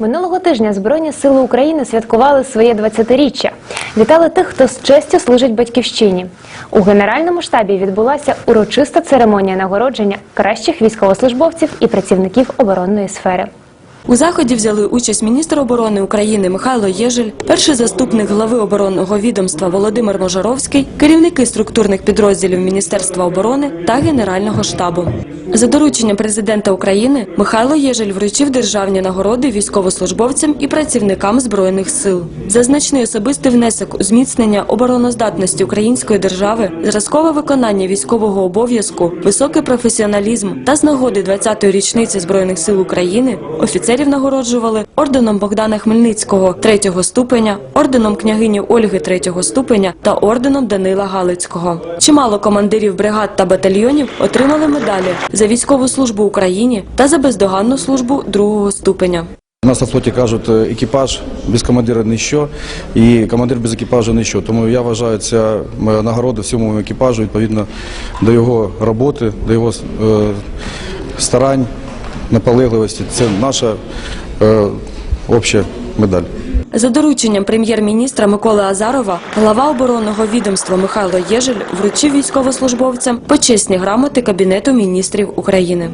Минулого тижня Збройні сили України святкували своє 20-річчя. Вітали тих, хто з честю служить батьківщині. У Генеральному штабі відбулася урочиста церемонія нагородження кращих військовослужбовців і працівників оборонної сфери. У заході взяли участь міністр оборони України Михайло Єжель, перший заступник глави оборонного відомства Володимир Можаровський, керівники структурних підрозділів Міністерства оборони та Генерального штабу. За дорученням президента України Михайло Єжель вручив державні нагороди військовослужбовцям і працівникам збройних сил. За значний особистий внесок у зміцнення обороноздатності української держави, зразкове виконання військового обов'язку, високий професіоналізм та з нагоди 20-ї річниці збройних сил України офіцерів нагороджували орденом Богдана Хмельницького третього ступеня, орденом княгині Ольги третього ступеня та орденом Данила Галицького. Чимало командирів бригад та батальйонів отримали медалі за військову службу Україні та за бездоганну службу другого ступеня. У нас на флоті кажуть, е, екіпаж без командира ніщо, і командир без екіпажу ніщо. Тому я вважаю, ця моя нагорода всьому екіпажу відповідно до його роботи, до його е, старань, наполегливості. Це наша е, обща медаль. За дорученням прем'єр-міністра Миколи Азарова, глава оборонного відомства Михайло Єжель вручив військовослужбовцям почесні грамоти Кабінету міністрів України.